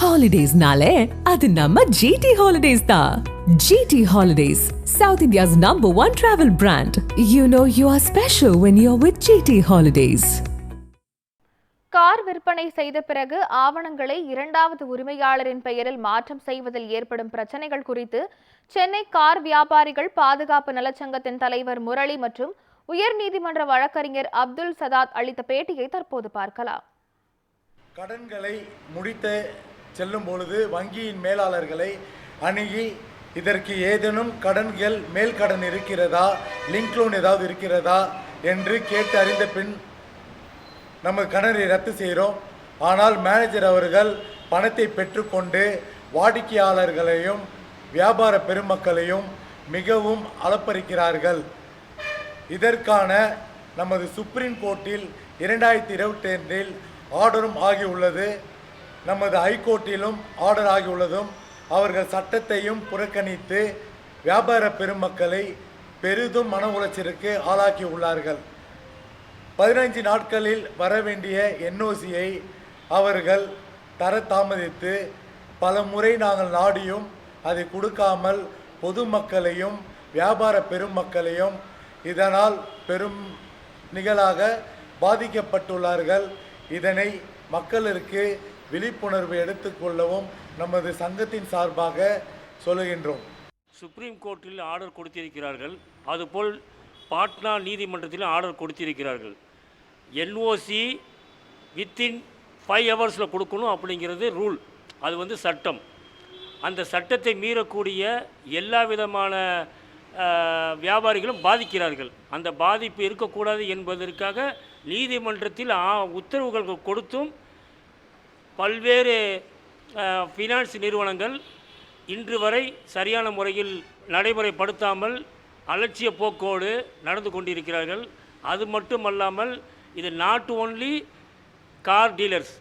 ஹாலிடேஸ்னாலே அது நம்ம ஜிடி ஹாலிடேஸ் தான் GT holidays South India's number one travel brand you know you are special when you are with GT holidays car விற்பனை செய்த பிறகு ஆவணங்களை இரண்டாவது உரிமையாளரின் பெயரில் மாற்றம் செய்வதில் ஏற்படும் பிரச்சனைகள் குறித்து சென்னை கார் வியாபாரிகள் பாதுகாப்பு நலச்சங்கத்தின் தலைவர் முரளி மற்றும் உயர்நீதிமன்ற வழக்கறிஞர் அப்துல் சதாத் அளித்த பேட்டியை தற்போது பார்க்கலாம். கடன்களை முடித்து செல்லும் பொழுது வங்கியின் மேலாளர்களை அணுகி இதற்கு ஏதேனும் கடன்கள் மேல் கடன் இருக்கிறதா? லிங்க் லோன் ஏதாவது இருக்கிறதா? என்று கேட்டு அறிந்த பின் நம்ம கடனை ரத்து செய்கிறோம் ஆனால் மேனேஜர் அவர்கள் பணத்தை பெற்றுக்கொண்டு வாடிக்கையாளர்களையும் வியாபார பெருமக்களையும் மிகவும் அலப்பறிக்கிறார்கள் இதற்கான நமது சுப்ரீம் கோர்ட்டில் இரண்டாயிரத்தி இருபத்தி ரெண்டில் ஆர்டரும் ஆகியுள்ளது. நமது ஹைகோர்ட்டிலும் ஆர்டர் ஆகியுள்ளதும் அவர்கள் சட்டத்தையும் புறக்கணித்து வியாபார பெருமக்களை பெரிதும் மன உளைச்சலுக்கு ஆளாக்கியுள்ளார்கள் பதினைஞ்சு நாட்களில் வர வேண்டிய என்ஓசியை அவர்கள் தர தாமதித்து பல முறை நாங்கள் நாடியும் அதை கொடுக்காமல் பொதுமக்களையும் வியாபார பெருமக்களையும் இதனால் பெரும் நிகழாக பாதிக்கப்பட்டுள்ளார்கள். இதனை மக்களுக்கு விழிப்புணர்வு எடுத்துக்கொள்ளவும் நமது சங்கத்தின் சார்பாக சொல்லுகின்றோம். சுப்ரீம் கோர்ட்டில் ஆர்டர் கொடுத்திருக்கிறார்கள். அதுபோல் பாட்னா நீதிமன்றத்திலும் ஆர்டர் கொடுத்திருக்கிறார்கள். என்ஓசி வித்தின் ஃபைவ் ஹவர்ஸில் கொடுக்கணும் அப்படிங்கிறது ரூல் அது வந்து சட்டம். அந்த சட்டத்தை மீறக்கூடிய எல்லா விதமான வியாபாரிகளும் பாதிக்கிறார்கள். அந்த பாதிப்பு இருக்கக்கூடாது என்பதற்காக நீதிமன்றத்தில் உத்தரவுகள் கொடுத்தும் பல்வேறு ஃபினான்ஸ் நிறுவனங்கள் இன்று வரை சரியான முறையில் நடைமுறைப்படுத்தாமல் அலட்சிய போக்கோடு நடந்து கொண்டிருக்கிறார்கள். அது மட்டுமல்லாமல் இது நாட் ஓன்லி கார் டீலர்ஸ்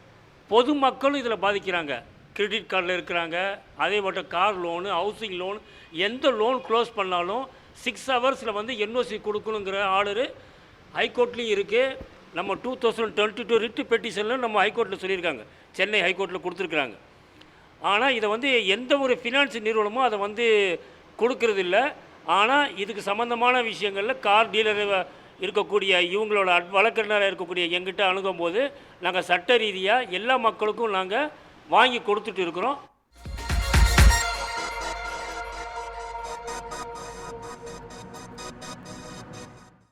பொதுமக்களும் இதில் பாதிக்கிறாங்க. கிரெடிட் கார்டில் இருக்கிறாங்க. அதே மட்டும் கார் லோனு ஹவுசிங் லோன் எந்த லோன் க்ளோஸ் பண்ணாலும் சிக்ஸ் ஹவர்ஸில் வந்து என்ஓசி கொடுக்கணுங்கிற ஆர்டரு ஹைகோர்ட்லேயும் இருக்குது நம்ம two thousand twenty two writ பெட்டிஷனில் நம்ம ஹைகோர்ட்டில் சொல்லியிருக்காங்க. சென்னை ஹைகோர்ட்டில் கொடுத்துருக்குறாங்க. ஆனால் இதை வந்து எந்த ஒரு ஃபினான்ஸ் நிறுவனமும் அதை வந்து கொடுக்கறதில்ல. ஆனால் இதுக்கு சம்மந்தமான விஷயங்களில் கார் டீலர் இருக்கக்கூடிய இவங்களோட அட் வழக்கறிஞராக இருக்கக்கூடிய எங்கிட்ட அணுகும்போது நாங்கள் சட்ட ரீதியாக எல்லா மக்களுக்கும் நாங்கள் வாங்கி கொடுத்துட்டு இருக்கிறோம்.